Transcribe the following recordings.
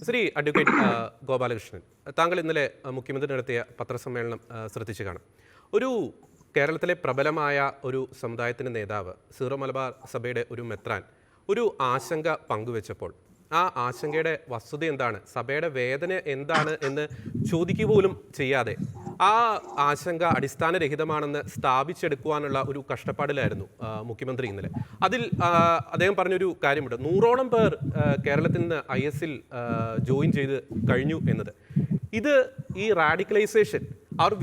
Shri advocate Gopalakrishnan താങ്കൾ ഇന്നലെ മുഖ്യമന്ത്രി നടത്തിയ പത്രസമ്മേളനം ശ്രദ്ധിച്ചു കാണാം. ഒരു കേരളത്തിലെ പ്രബലമായ ഒരു സമുദായത്തിന്റെ നേതാവ് സീറോ മലബാർ സഭയുടെ ഒരു മെത്രാൻ ഒരു ആശങ്ക പങ്കുവെച്ചപ്പോൾ ആ ആശങ്കയുടെ വസ്തുത എന്താണ്? സഭയുടെ വേദന എന്താണ് എന്ന് ചോദിക്കുക പോലും ചെയ്യാതെ ആ ആശങ്ക അടിസ്ഥാനരഹിതമാണെന്ന് സ്ഥാപിച്ചെടുക്കുവാനുള്ള ഒരു കഷ്ടപ്പാടിലായിരുന്നു മുഖ്യമന്ത്രി ഇന്നലെ. അതിൽ അദ്ദേഹം പറഞ്ഞൊരു കാര്യമുണ്ട്. നൂറോളം പേർ കേരളത്തിൽ നിന്ന് ഐ എസിൽ ജോയിൻ ചെയ്ത് കഴിഞ്ഞു എന്നത്. ഇത് ഈ റാഡിക്കലൈസേഷൻ ഒരു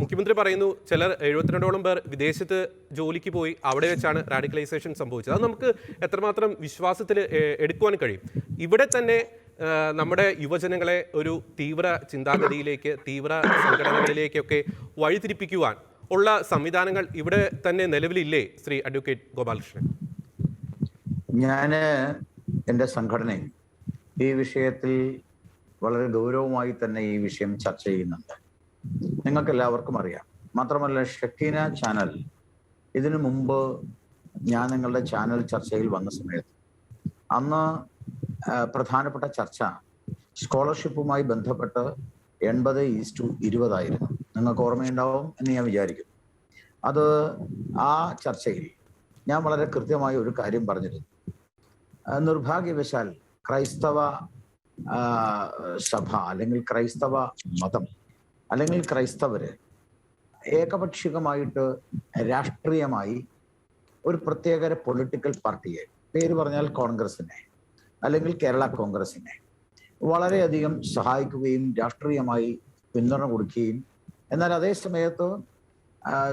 മുഖ്യമന്ത്രി പറയുന്നു ചിലർ എഴുപത്തിരണ്ടോളം പേർ വിദേശത്ത് ജോലിക്ക് പോയി അവിടെ വെച്ചാണ് റാഡിക്കലൈസേഷൻ സംഭവിച്ചത്. അത് നമുക്ക് എത്രമാത്രം വിശ്വാസത്തിൽ എടുക്കുവാൻ കഴിയും? ഇവിടെ തന്നെ നമ്മുടെ യുവജനങ്ങളെ ഒരു തീവ്ര ചിന്താഗതിയിലേക്ക് തീവ്ര സംഘടനകളിലേക്കൊക്കെ വഴിതിരിപ്പിക്കുവാൻ ഉള്ള സംവിധാനങ്ങൾ ഇവിടെ തന്നെ നിലവിലില്ലേ ശ്രീ അഡ്വക്കേറ്റ് ഗോപാലകൃഷ്ണൻ? ഞാൻ എന്റെ സംഘടനയിൽ ഈ വിഷയത്തിൽ വളരെ ഗൗരവമായി തന്നെ ഈ വിഷയം ചർച്ച ചെയ്യുന്നുണ്ട്. നിങ്ങൾക്ക് എല്ലാവർക്കും അറിയാം. മാത്രമല്ല ഷക്കീന ചാനൽ ഇതിനു മുമ്പ് ഞാൻ നിങ്ങളുടെ ചാനൽ ചർച്ചയിൽ വന്ന സമയത്ത് അന്ന് പ്രധാനപ്പെട്ട ചർച്ച സ്കോളർഷിപ്പുമായി ബന്ധപ്പെട്ട് എൺപത് ഈസ്റ്റു ഇരുപതായിരുന്നു നിങ്ങൾക്ക് ഓർമ്മയുണ്ടാവും എന്ന് ഞാൻ വിചാരിക്കുന്നു അത് ആ ചർച്ചയിൽ ഞാൻ വളരെ കൃത്യമായ ഒരു കാര്യം പറഞ്ഞിരുന്നു. നിർഭാഗ്യവശാൽ ക്രൈസ്തവ സഭ അല്ലെങ്കിൽ ക്രൈസ്തവ മതം അല്ലെങ്കിൽ ക്രൈസ്തവര് ഏകപക്ഷികമായിട്ട് രാഷ്ട്രീയമായി ഒരു പ്രത്യേക പൊളിറ്റിക്കൽ പാർട്ടിയെ പേര് പറഞ്ഞാൽ കോൺഗ്രസിനെ അല്ലെങ്കിൽ കേരള കോൺഗ്രസിനെ വളരെയധികം സഹായിക്കുകയും രാഷ്ട്രീയമായി പിന്തുണ കൊടുക്കുകയും എന്നാൽ അതേ സമയത്ത്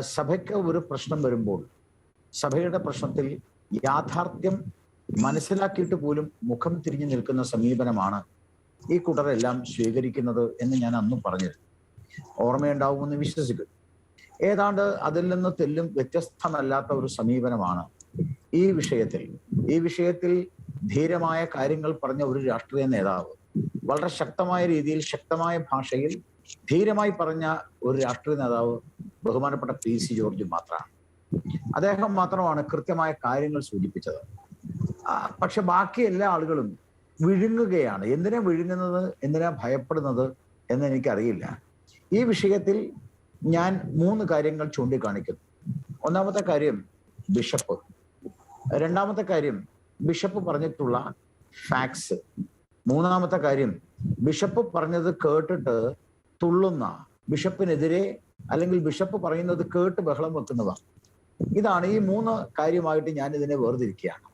സഭയ്ക്ക് ഒരു പ്രശ്നം വരുമ്പോൾ സഭയുടെ പ്രശ്നത്തിൽ യാഥാർത്ഥ്യം മനസ്സിലാക്കിയിട്ട് പോലും മുഖം തിരിഞ്ഞു നിൽക്കുന്ന സമീപനമാണ് ഈ കൂട്ടരെല്ലാം സ്വീകരിക്കുന്നത് എന്ന് ഞാൻ അന്നും പറഞ്ഞിരുന്നു. ഓർമ്മയുണ്ടാവുമെന്ന് വിശ്വസിക്കുന്നു. ഏതാണ്ട് അതിൽ നിന്ന് തെല്ലും വ്യത്യസ്തമല്ലാത്ത ഒരു സമീപനമാണ് ഈ വിഷയത്തിൽ ഈ വിഷയത്തിൽ ധീരമായ കാര്യങ്ങൾ പറഞ്ഞ ഒരു രാഷ്ട്രീയ നേതാവ് വളരെ ശക്തമായ രീതിയിൽ ശക്തമായ ഭാഷയിൽ ധീരമായി പറഞ്ഞ ഒരു രാഷ്ട്രീയ നേതാവ് ബഹുമാനപ്പെട്ട പി സി ജോർജ് മാത്രമാണ്. അദ്ദേഹം മാത്രമാണ് കൃത്യമായ കാര്യങ്ങൾ സൂചിപ്പിച്ചത്. പക്ഷെ ബാക്കി എല്ലാ ആളുകളും വിഴുങ്ങുകയാണ്. എന്തിനാ വിഴുങ്ങുന്നത്? എന്തിനാ ഭയപ്പെടുന്നത് എന്ന് എനിക്കറിയില്ല. ഈ വിഷയത്തിൽ ഞാൻ മൂന്ന് കാര്യങ്ങൾ ചൂണ്ടിക്കാണിക്കുന്നു. ഒന്നാമത്തെ കാര്യം ബിഷപ്പ്. രണ്ടാമത്തെ കാര്യം ബിഷപ്പ് പറഞ്ഞിട്ടുള്ള ഫാക്സ് മൂന്നാമത്തെ കാര്യം ബിഷപ്പ് പറഞ്ഞത് കേട്ടിട്ട് തുള്ളുന്ന ബിഷപ്പിനെതിരെ അല്ലെങ്കിൽ ബിഷപ്പ് പറയുന്നത് കേട്ട് ബഹളം വെക്കുന്നതാണ് ഇതാണ് ഈ മൂന്ന് കാര്യമായിട്ട് ഞാൻ ഇതിനെ വേർതിരിക്കുകയാണ്.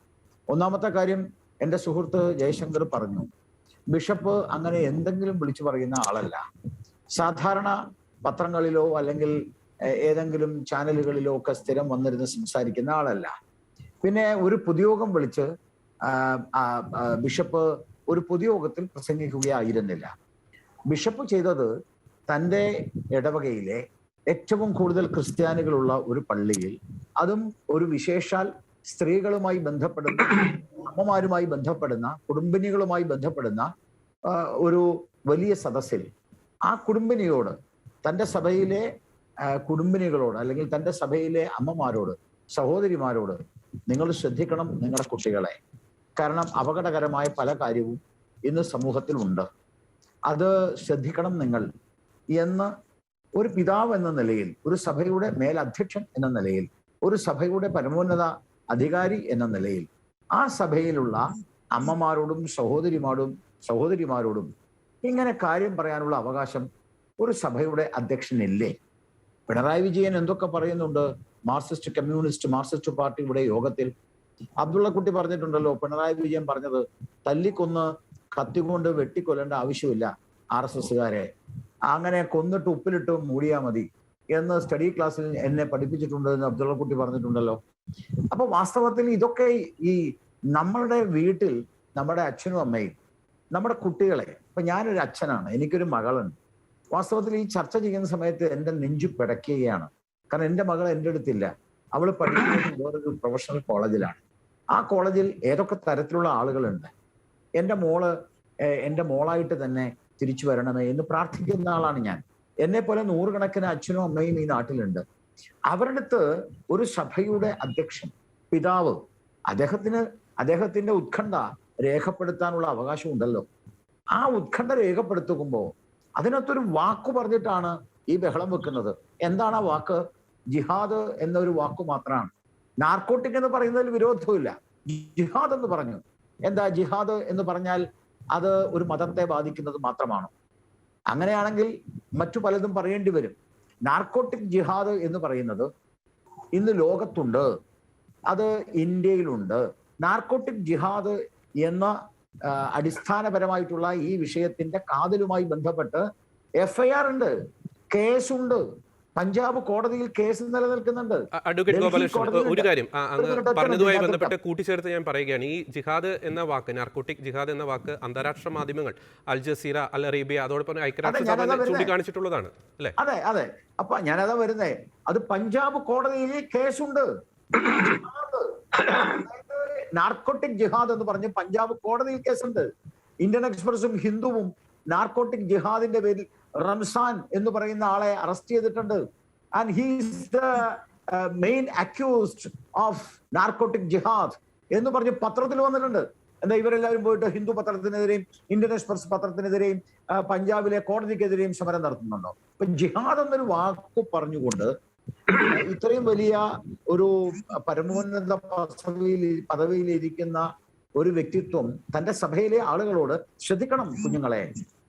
ഒന്നാമത്തെ കാര്യം എന്റെ സുഹൃത്ത് ജയശങ്കർ പറഞ്ഞു ബിഷപ്പ് അങ്ങനെ എന്തെങ്കിലും വിളിച്ചു പറയുന്ന ആളല്ല. സാധാരണ പത്രങ്ങളിലോ അല്ലെങ്കിൽ ഏതെങ്കിലും ചാനലുകളിലോ ഒക്കെ സ്ഥിരം വന്നിരുന്ന് സംസാരിക്കുന്ന ആളല്ല. പിന്നെ ഒരു പൊതുയോഗം വിളിച്ച് ബിഷപ്പ് ഒരു പൊതുയോഗത്തിൽ പ്രസംഗിക്കുകയായിരുന്നില്ല. ബിഷപ്പ് ചെയ്തത് തന്റെ ഇടവകയിലെ ഏറ്റവും കൂടുതൽ ക്രിസ്ത്യാനികളുള്ള ഒരു പള്ളിയിൽ അതും ഒരു വിശേഷാൽ സ്ത്രീകളുമായി ബന്ധപ്പെടുന്ന അമ്മമാരുമായി ബന്ധപ്പെടുന്ന കുടുംബിനികളുമായി ബന്ധപ്പെടുന്ന ഒരു വലിയ സദസ്സിൽ. ആ കുടുംബിനിയോട് തന്റെ സഭയിലെ കുടുംബിനികളോട് അല്ലെങ്കിൽ തന്റെ സഭയിലെ അമ്മമാരോട് സഹോദരിമാരോട് നിങ്ങൾ ശ്രദ്ധിക്കണം നിങ്ങളുടെ കുട്ടികളെ. കാരണം അപകടകരമായ പല കാര്യവും ഇന്ന് സമൂഹത്തിലുണ്ട് അത് ശ്രദ്ധിക്കണം നിങ്ങൾ എന്ന് ഒരു പിതാവ് എന്ന നിലയിൽ ഒരു സഭയുടെ മേലധ്യക്ഷൻ എന്ന നിലയിൽ ഒരു സഭയുടെ പരമോന്നത അധികാരി എന്ന നിലയിൽ ആ സഭയിലുള്ള അമ്മമാരോടും സഹോദരിമാരോടും സഹോദരിമാരോടും ഇങ്ങനെ കാര്യം പറയാനുള്ള അവകാശം ഒരു സഭയുടെ അധ്യക്ഷനില്ലേ? പിണറായി വിജയൻ എന്തൊക്കെ പറയുന്നുണ്ട്? മാർക്സിസ്റ്റ് കമ്മ്യൂണിസ്റ്റ് മാർക്സിസ്റ്റ് പാർട്ടിയുടെ യോഗത്തിൽ അബ്ദുള്ള കുട്ടി പറഞ്ഞിട്ടുണ്ടല്ലോ പിണറായി വിജയൻ പറഞ്ഞത് തല്ലിക്കൊന്ന് കത്തിക്കൊണ്ട് വെട്ടിക്കൊല്ലേണ്ട ആവശ്യമില്ല ആർ എസ് എസ്സുകാരെ. അങ്ങനെ കൊന്നിട്ട് ഉപ്പിലിട്ട് മൂടിയാ മതി എന്ന് സ്റ്റഡി ക്ലാസ്സിൽ എന്നെ പഠിപ്പിച്ചിട്ടുണ്ട് എന്ന് അബ്ദുള്ള കുട്ടി പറഞ്ഞിട്ടുണ്ടല്ലോ. അപ്പൊ വാസ്തവത്തിൽ ഇതൊക്കെ ഈ നമ്മളുടെ വീട്ടിൽ നമ്മുടെ അച്ഛനും അമ്മയും നമ്മുടെ കുട്ടികളെ ഇപ്പൊ ഞാനൊരു അച്ഛനാണ് എനിക്കൊരു മകളുണ്ട്. വാസ്തവത്തിൽ ഈ ചർച്ച ചെയ്യുന്ന സമയത്ത് എന്റെ നെഞ്ചു പിടയ്ക്കുകയാണ്. കാരണം എന്റെ മകൾ എന്റെ അടുത്തില്ല. അവൾ പഠിക്കുന്നത് വേറൊരു പ്രൊഫഷണൽ കോളേജിലാണ് ആ കോളേജിൽ ഏതൊക്കെ തരത്തിലുള്ള ആളുകളുണ്ട്? എന്റെ മോൾ എന്റെ മോളായിട്ട് തന്നെ തിരിച്ചു വരണമേ എന്ന് പ്രാർത്ഥിക്കുന്ന ആളാണ് ഞാൻ. എന്നെ പോലെ നൂറുകണക്കിന് അച്ഛനും അമ്മയും ഈ നാട്ടിലുണ്ട്. അവരുടെ അടുത്ത് ഒരു സഭയുടെ അധ്യക്ഷൻ പിതാവ് അദ്ദേഹത്തിന് അദ്ദേഹത്തിന്റെ ഉത്കണ്ഠ രേഖപ്പെടുത്താനുള്ള അവകാശം ഉണ്ടല്ലോ. ആ ഉത്കണ്ഠ രേഖപ്പെടുത്തുമ്പോൾ അതിനകത്തൊരു വാക്ക് പറഞ്ഞിട്ടാണ് ഈ ബഹളം വെക്കുന്നത്. എന്താണ് ആ വാക്ക്? ജിഹാദ് എന്നൊരു വാക്കു മാത്രമാണ്. നാർക്കോട്ടിക് എന്ന് പറയുന്നതിൽ വിരോധമില്ല ജിഹാദ് എന്ന് പറഞ്ഞു. എന്താ ജിഹാദ് എന്ന് പറഞ്ഞാൽ അത് ഒരു മതത്തെ ബാധിക്കുന്നത് മാത്രമാണ്. അങ്ങനെയാണെങ്കിൽ മറ്റു പലതും പറയേണ്ടി വരും. നാർക്കോട്ടിക് ജിഹാദ് എന്ന് പറയുന്നത് ഇന്ന് ലോകത്തുണ്ട്. അത് ഇന്ത്യയിലുണ്ട്. നാർക്കോട്ടിക് ജിഹാദ് എന്ന അടിസ്ഥാനപരമായിട്ടുള്ള ഈ വിഷയത്തിന്റെ കാതലുമായി ബന്ധപ്പെട്ട് എഫ്ഐആർ ഉണ്ട്. കേസുണ്ട്. പഞ്ചാബ് കോടതിയിൽ കേസ് നിലനിൽക്കുന്നുണ്ട്. അഡ്വക്കേറ്റ് ഗോപാലകൃഷ്ണൻ ഒരു കാര്യം പറഞ്ഞതുമായി ബന്ധപ്പെട്ട് കൂട്ടിച്ചേർത്ത് ഞാൻ പറയുകയാണ്. ഈ ജിഹാദ് എന്ന വാക്ക് നാർക്കോട്ടിക് ജിഹാദ് എന്ന വാക്ക് അന്താരാഷ്ട്ര മാധ്യമങ്ങൾ അൽ ജസീറ അൽ അറേബ്യ അതോടൊപ്പം ഐക്യരാഷ്ട്രസഭ. ചൂണ്ടിക്കാണിച്ചിട്ടുള്ളതാണ് അല്ലെ? അതെ അതെ. അപ്പൊ ഞാനതാ വരുന്നേ. അത് പഞ്ചാബ് കോടതിയിൽ കേസുണ്ട്. നാർക്കോട്ടിക് ജിഹാദ് എന്ന് പറഞ്ഞ് പഞ്ചാബ് കോടതിയിൽ കേസുണ്ട്. ഇന്ത്യൻ എക്സ്പ്രസും ഹിന്ദുവും നാർക്കോട്ടിക് ജിഹാദിന്റെ പേരിൽ റംസാൻ എന്ന് പറയുന്ന ആളെ അറസ്റ്റ് ചെയ്തിട്ടുണ്ട്. And he's the main accused of narcotic jihad എന്ന് പറഞ്ഞ് പത്രത്തിൽ വന്നിട്ടുണ്ട്. എന്താ ഇവരെല്ലാവരും പോയിട്ട് ഹിന്ദു പത്രത്തിനെതിരെയും ഇന്ത്യൻ എക്സ്പ്രസ് പത്രത്തിനെതിരെയും പഞ്ചാബിലെ കോടതിക്കെതിരെയും സമരം നടത്തുന്നുണ്ടോ? ഇപ്പൊ ജിഹാദ് എന്നൊരു വാക്ക് പറഞ്ഞുകൊണ്ട് ഇത്രയും വലിയ ഒരു പരമോന്നത പദവിയിൽ പദവിയിലിരിക്കുന്ന ഒരു വ്യക്തിത്വം തന്റെ സഭയിലെ ആളുകളോട് ശ്രദ്ധിക്കണം കുഞ്ഞുങ്ങളെ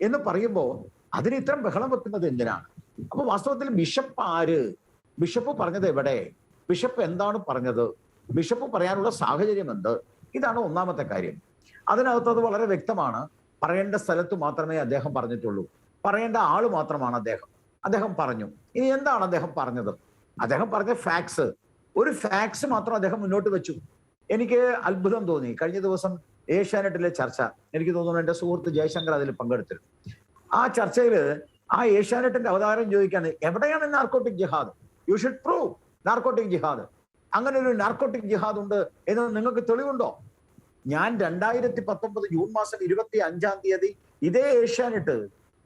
എന്ന് പറയുമ്പോൾ അതിന് ഇത്തരം ബഹളം വെക്കുന്നത് എന്തിനാണ്? അപ്പൊ വാസ്തവത്തിൽ ബിഷപ്പ് ആര്? ബിഷപ്പ് പറഞ്ഞത് എവിടെ? ബിഷപ്പ് എന്താണ് പറഞ്ഞത്? ബിഷപ്പ് പറയാനുള്ള സാഹചര്യം എന്ത്? ഇതാണ് ഒന്നാമത്തെ കാര്യം. അതിനകത്ത് അത് വളരെ വ്യക്തമാണ്. പറയേണ്ട സ്ഥലത്ത് മാത്രമേ അദ്ദേഹം പറഞ്ഞിട്ടുള്ളൂ. പറയേണ്ട ആൾ മാത്രമാണ് അദ്ദേഹം. അദ്ദേഹം പറഞ്ഞു. ഇനി എന്താണ് അദ്ദേഹം പറഞ്ഞത്? അദ്ദേഹം പറഞ്ഞ ഫാക്സ് ഒരു ഫാക്സ് മാത്രം അദ്ദേഹം മുന്നോട്ട് വെച്ചു. എനിക്ക് അത്ഭുതം തോന്നി. കഴിഞ്ഞ ദിവസം ഏഷ്യാനെറ്റിലെ ചർച്ച. എനിക്ക് തോന്നുന്നു എന്റെ സുഹൃത്ത് ജയശങ്കർ അതിൽ പങ്കെടുത്തിരുന്നു. ആ ചർച്ചയിൽ ആ ഏഷ്യാനെറ്റിന്റെ അവതാരം ചോദിക്കാണ് എവിടെയാണ് narcotic jihad you should prove narcotic jihad അങ്ങനെ ഒരു നാർക്കോട്ടിക് ജിഹാദ് ഉണ്ട് എന്ന് നിങ്ങൾക്ക് തെളിവുണ്ടോ? ഞാൻ രണ്ടായിരത്തി പത്തൊമ്പത് ജൂൺ മാസം ഇരുപത്തി അഞ്ചാം തീയതി ഇതേ ഏഷ്യാനെറ്റ്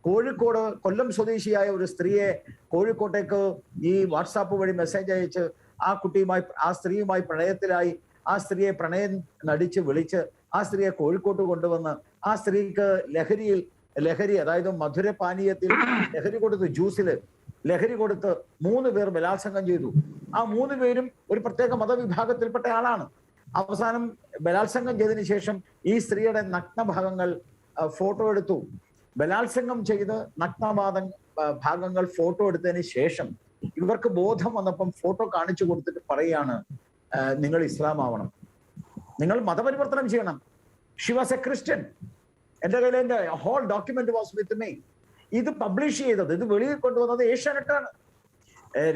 കോഴിക്കോട് കൊല്ലം സ്വദേശിയായ ഒരു സ്ത്രീയെ കോഴിക്കോട്ടേക്ക് ഈ വാട്സാപ്പ് വഴി മെസ്സേജ് അയച്ച് ആ കുട്ടിയുമായി ആ സ്ത്രീയുമായി പ്രണയത്തിലായി. ആ സ്ത്രീയെ പ്രണയം നടിച്ച് വിളിച്ച് ആ സ്ത്രീയെ കോഴിക്കോട്ട് കൊണ്ടുവന്ന് ആ സ്ത്രീക്ക് ലഹരിയിൽ ലഹരി അതായത് മധുരപാനീയത്തിൽ ലഹരി കൊടുത്ത് ജ്യൂസിൽ ലഹരി കൊടുത്ത് മൂന്ന് പേർ ബലാത്സംഗം ചെയ്തു. ആ മൂന്ന് പേരും ഒരു പ്രത്യേക മതവിഭാഗത്തിൽപ്പെട്ട ആളാണ്. അവസാനം ബലാത്സംഗം ചെയ്തതിനു ശേഷം ഈ സ്ത്രീയുടെ നഗ്നഭാഗങ്ങൾ ഫോട്ടോ എടുത്തു. ബലാത്സംഗം ചെയ്ത് നഗ്നവാദ ഭാഗങ്ങൾ ഫോട്ടോ എടുത്തതിന് ശേഷം ഇവർക്ക് ബോധം വന്നപ്പം ഫോട്ടോ കാണിച്ചു കൊടുത്തിട്ട് പറയാണ് നിങ്ങൾ ഇസ്ലാം ആവണം നിങ്ങൾ മതപരിവർത്തനം ചെയ്യണം. She was a Christian. എന്റെ കയ്യിൽ എന്റെ whole document was with me ഇത് പബ്ലിഷ് ചെയ്തത് ഇത് വെളിയിൽ കൊണ്ടുവന്നത് ഏഷ്യാനെറ്റാണ്.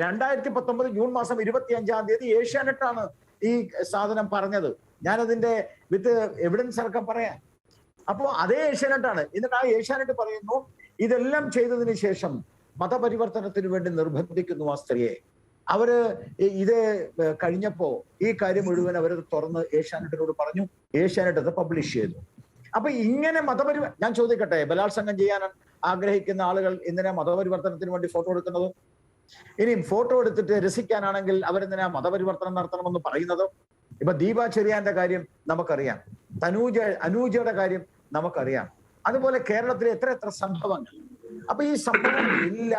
രണ്ടായിരത്തി പത്തൊമ്പത് ജൂൺ മാസം ഇരുപത്തി അഞ്ചാം തീയതി ഏഷ്യാനെറ്റാണ് ഈ സാധനം പറഞ്ഞത്. ഞാനതിന്റെ വിത്ത് എവിഡൻസ് അടക്കം പറയാം. അപ്പോ അതേ ഏഷ്യാനെറ്റാണ്. എന്നിട്ട് ആ ഏഷ്യാനെറ്റ് പറയുന്നു ഇതെല്ലാം ചെയ്തതിന് ശേഷം മതപരിവർത്തനത്തിന് വേണ്ടി നിർബന്ധിക്കുന്നു ആ സ്ത്രീയെ. അവർ ഇത് കഴിഞ്ഞപ്പോ ഈ കാര്യം മുഴുവൻ അവർ തുറന്ന് ഏഷ്യാനെറ്റിനോട് പറഞ്ഞു. ഏഷ്യാനെറ്റ് അത് പബ്ലിഷ് ചെയ്തു. അപ്പൊ ഇങ്ങനെ മതപരി ഞാൻ ചോദിക്കട്ടെ ബലാത്സംഗം ചെയ്യാൻ ആഗ്രഹിക്കുന്ന ആളുകൾ എന്തിനാ മതപരിവർത്തനത്തിന് വേണ്ടി ഫോട്ടോ എടുക്കുന്നത്? ഇനിയും ഫോട്ടോ എടുത്തിട്ട് രസിക്കാനാണെങ്കിൽ അവരെന്തിനാ മതപരിവർത്തനം നടത്തണമെന്ന് പറയുന്നത്? ഇപ്പൊ ദീപ ചെറിയാന്റെ കാര്യം നമുക്കറിയാം. തനൂജ അനൂജയുടെ കാര്യം നമുക്കറിയാം. അതുപോലെ കേരളത്തിലെ എത്ര എത്ര സംഭവങ്ങൾ. അപ്പൊ ഈ സംഭവം ഇല്ല.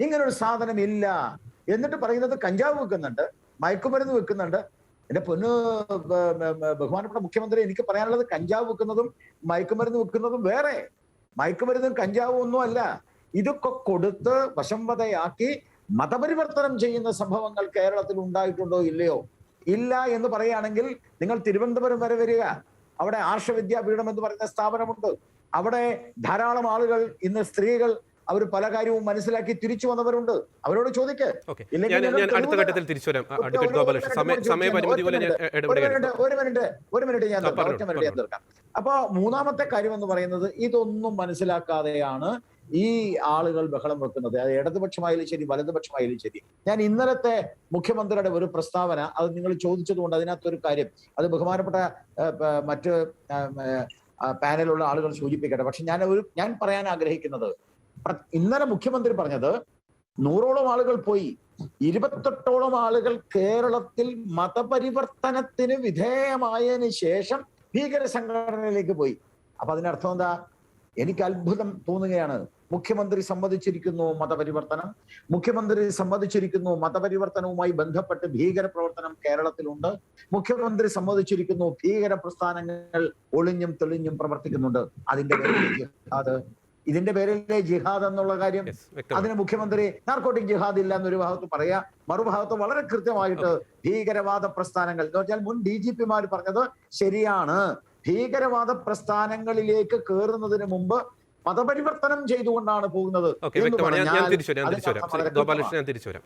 ഇങ്ങനൊരു സാധനം ഇല്ല. എന്നിട്ട് പറയുന്നത് കഞ്ചാവ് വെക്കുന്നുണ്ട് മയക്കുമരുന്ന് വെക്കുന്നുണ്ട് എന്റെ പൊന്ന് ബഹുമാനപ്പെട്ട മുഖ്യമന്ത്രി എനിക്ക് പറയാനുള്ളത് കഞ്ചാവ് വെക്കുന്നതും മയക്കുമരുന്ന് വെക്കുന്നതും വേറെ. മയക്കുമരുന്നും കഞ്ചാവും ഒന്നും അല്ല. ഇതൊക്കെ കൊടുത്ത് വശംവതയാക്കി മതപരിവർത്തനം ചെയ്യുന്ന സംഭവങ്ങൾ കേരളത്തിൽ ഉണ്ടായിട്ടുണ്ടോ ഇല്ലയോ? ഇല്ല എന്ന് പറയുകയാണെങ്കിൽ നിങ്ങൾ തിരുവനന്തപുരം വരെ വരിക. അവിടെ ആർഷ വിദ്യാപീഠം എന്ന് പറയുന്ന സ്ഥാപനമുണ്ട്. അവിടെ ധാരാളം ആളുകൾ ഇന്ന് സ്ത്രീകൾ അവർ പല കാര്യവും മനസ്സിലാക്കി തിരിച്ചു വന്നവരുണ്ട്. അവരോട് ചോദിക്കേ. അടുത്ത ഘട്ടത്തിൽ തിരിച്ചു വരാം. ഒരു- മിനിറ്റ്. ഞാൻ ഒരു മിനിറ്റ്, ഞാൻ ആ, ഒറ്റ മിനിറ്റ് ഞാൻ തീർക്കാം. അപ്പൊ മൂന്നാമത്തെ കാര്യം എന്ന് പറയുന്നത് ഇതൊന്നും മനസ്സിലാക്കാതെയാണ് ഈ ആളുകൾ ബഹളം വെക്കുന്നത്. അത് ഇടതുപക്ഷമായാലും ശരി വലതുപക്ഷമായാലും ശരി. ഞാൻ ഇന്നലത്തെ മുഖ്യമന്ത്രിയുടെ ഒരു പ്രസ്താവന അത് നിങ്ങൾ ചോദിച്ചതുകൊണ്ട് അതിനകത്തൊരു കാര്യം. അത് ബഹുമാനപ്പെട്ട മറ്റ് പാനലുള്ള ആളുകൾ സൂചിപ്പിക്കട്ടെ. പക്ഷെ ഞാൻ ഒരു ഞാൻ പറയാൻ ആഗ്രഹിക്കുന്നത് ഇന്നലെ മുഖ്യമന്ത്രി പറഞ്ഞത് നൂറോളം ആളുകൾ പോയി ഇരുപത്തെട്ടോളം ആളുകൾ കേരളത്തിൽ മതപരിവർത്തനത്തിന് വിധേയമായതിനു ശേഷം ഭീകര സംഘടനയിലേക്ക് പോയി. അപ്പൊ അതിനർത്ഥം എന്താ? എനിക്ക് അത്ഭുതം തോന്നുകയാണ്. മുഖ്യമന്ത്രി സമ്മതിച്ചിരിക്കുന്നു മതപരിവർത്തനം. മുഖ്യമന്ത്രി സമ്മതിച്ചിരിക്കുന്നു മതപരിവർത്തനവുമായി ബന്ധപ്പെട്ട് ഭീകര പ്രവർത്തനം കേരളത്തിലുണ്ട്. മുഖ്യമന്ത്രി സമ്മതിച്ചിരിക്കുന്നു ഭീകര പ്രസ്ഥാനങ്ങൾ ഒളിഞ്ഞും തെളിഞ്ഞും പ്രവർത്തിക്കുന്നുണ്ട്. അതിന്റെ ജിഹാദ് ഇതിന്റെ പേരിലെ ജിഹാദ് എന്നുള്ള കാര്യം അതിന് മുഖ്യമന്ത്രി നാർക്കോട്ടിക് ജിഹാദ് ഇല്ല എന്നൊരു ഭാഗത്ത് പറയാ. മറുഭാഗത്ത് വളരെ കൃത്യമായിട്ട് ഭീകരവാദ പ്രസ്ഥാനങ്ങൾ എന്ന് വെച്ചാൽ മുൻ ഡി ജി പിമാർ പറഞ്ഞത് ശരിയാണ്. ഭീകരവാദ പ്രസ്ഥാനങ്ങളിലേക്ക് കയറുന്നതിന് മുമ്പ് മതപരിവർത്തനം ചെയ്തുകൊണ്ടാണ് പോകുന്നത് ഞാൻ തിരിച്ചു വരാം ഗോപാലകൃഷ്ണൻ ഞാൻ തിരിച്ചു വരാം.